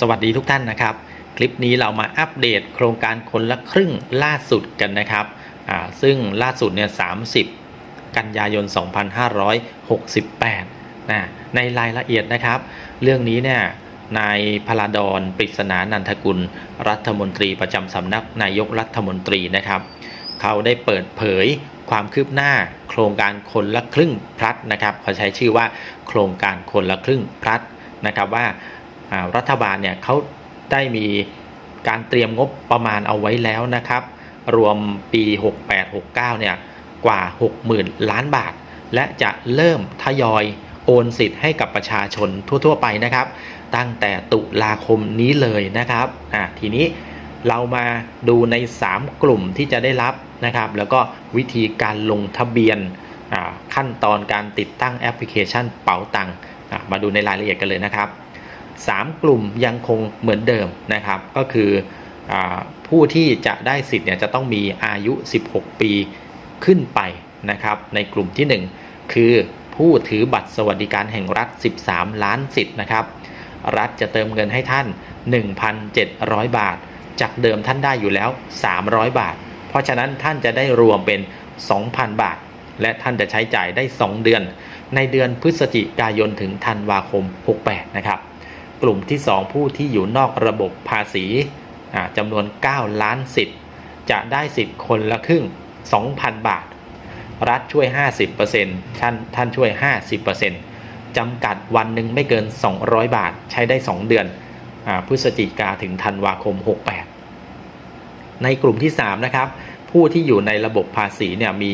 สวัสดีทุกท่านนะครับ คลิปนี้เรามาอัปเดตโครงการคนละครึ่งล่าสุดกันนะครับซึ่งล่าสุดเนี่ย 30 กันยายน 2568นะในรายละเอียดนะครับ เรื่องนี้เนี่ยนายพลาดอนปริศนานันทกุล รัฐมนตรีประจำสำนักนายกรัฐมนตรีนะครับ เขาได้เปิดเผยความคืบหน้าโครงการคนละครึ่งพลัดนะครับเขาใช้ชื่อว่าโครงการคนละครึ่งพลัดนะครับว่า รัฐบาลเนี่ยเขาได้มีการเตรียมงบประมาณเอาไว้แล้วนะครับ รวมปี 68-69 เนี่ยกว่า 60,000 ล้านบาท และจะเริ่มทยอยโอนสิทธิ์ให้กับประชาชนทั่ว ๆ ไปนะครับ ตั้งแต่ตุลาคมนี้เลยนะครับอ่าทีนี้เรามาดูใน 3 กลุ่มที่จะได้รับนะครับ แล้วก็วิธีการลงทะเบียนขั้นตอนการติดตั้งแอปพลิเคชันเป๋าตังมาดูในรายละเอียดกันเลยนะครับ 3 กลุ่มยังคงเหมือนเดิมนะครับ ก็คืออผู้ที่จะได้สิทธิ์เนี่ยจะต้องมีอายุ 16 ปีขึ้นไปนะครับในกลุ่มที่ 1 คือผู้ถือบัตรสวัสดิการแห่งรัฐ 13 ล้านสิทธิ์นะครับ รัฐจะเติมเงินให้ท่าน 1,700 บาท จากเดิมท่านได้อยู่แล้ว 300 บาท เพราะฉะนั้นท่านจะได้รวมเป็น 2,000 บาท และท่านจะใช้จ่ายได้ 2 เดือน ในเดือนพฤศจิกายนถึงธันวาคม 68 นะครับ กลุ่มที่ 2 ผู้ที่อยู่นอกระบบภาษีจำนวน 9 ล้านสิทธิ์ จะได้สิทธิ์คนละครึ่ง 2,000 บาท รัฐช่วย 50%ท่านท่านช่วย 50%จำกัดวันหนึ่งไม่เกิน 200 บาท ใช้ได้ 2 เดือนอพฤศจิกาถึงธันวาคม 68 ในกลุ่มที่ 3 นะครับ ผู้ที่อยู่ในระบบภาษีเนี่ยมี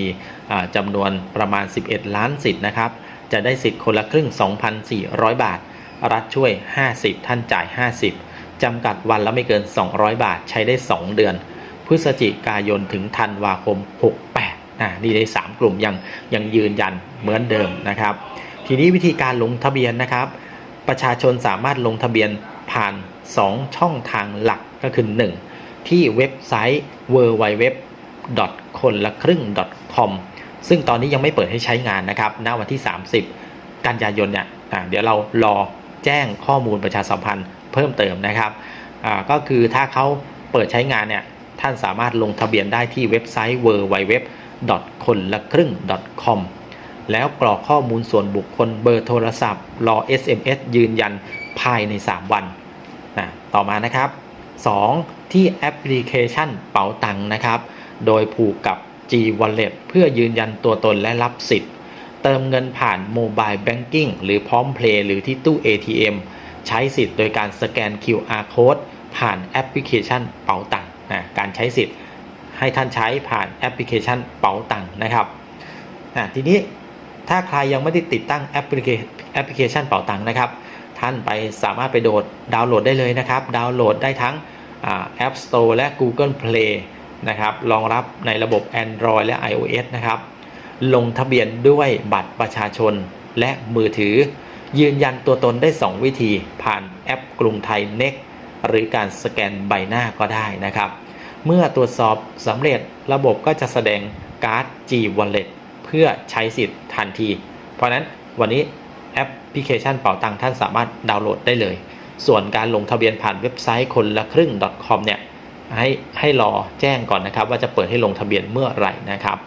จำนวนประมาณ 11 ล้านสิทธิ์นะครับ จะได้สิทธิ์คนละครึ่ง 2,400 บาท รัฐช่วย 50 ท่านจ่าย 50 จำกัดวันละไม่เกิน 200 บาทใช้ได้ 2 เดือน พฤศจิกายนถึงธันวาคม 68อ่านี่ได้ 3 กลุ่มยังยังยืนยันเหมือนเดิมนะครับ ทีนี้วิธีการลงทะเบียนนะครับ ประชาชนสามารถลงทะเบียนผ่าน 2 ช่องทางหลักก็คือ 1 ที่เว็บไซต์ www คนละครึ่ง .com ซึ่งตอนนี้ยังไม่เปิดให้ใช้งานนะครับ ณ วันที่ 30 กันยายนเนี่ยเดี๋ยวเรารอ แจ้งข้อมูลประชาสัมพันธ์เพิ่มเติมนะครับก็คือถ้าเขาเปิดใช้งานเนี่ยท่านสามารถลงทะเบียนได้ที่เว็บไซต์ www คนละครึ่ง .com แล้วกรอกข้อมูลส่วนบุคคลเบอร์โทรศัพท์ รอ SMS ยืนยันภายใน 3 วันนะต่อมานะครับ 2. ที่แอปพลิเคชันเป๋าตังนะครับ โดยผูกกับ G Wallet เพื่อยืนยันตัวตนและรับสิทธิ์ เติมเงินผ่านโมบายแบงกิ้งหรือพร้อมเพลย์หรือที่ตู้ ATM ใช้สิทธิ์โดยการสแกน QR Code ผ่านแอปพลิเคชันเป๋าตังค์นะการใช้สิทธิ์ให้ท่านใช้ผ่านแอปพลิเคชันเป๋าตังค์นะครับอะทีนี้ถ้าใครยังไม่ได้ติดตั้งแอปพลิเคแอปพลิเคชันเป๋าตังค์นะครับ ท่านไปสามารถไปโดดดาวน์โหลดได้เลยนะครับ ดาวน์โหลดได้ทั้งอ่า App Store และ Google Play นะครับ รองรับในระบบ Android และ iOS นะครับ ลงทะเบียนด้วยบัตรประชาชนและมือถือ ยืนยันตัวตนได้ 2 วิธีผ่านแอปกรุงไทย Next หรือการสแกนใบหน้าก็ได้นะครับ เมื่อตรวจสอบสำเร็จระบบก็จะแสดงการ์ด G Wallet เพื่อใช้สิทธิ์ทันที เพราะนั้นวันนี้แอปพลิเคชันเป๋าตังค์ท่านสามารถดาวน์โหลดได้เลย ส่วนการลงทะเบียนผ่านเว็บไซต์คนละครึ่ง .com เนี่ยให้ให้รอแจ้งก่อนนะครับ ว่าจะเปิดให้ลงทะเบียนเมื่อไหร่นะครับ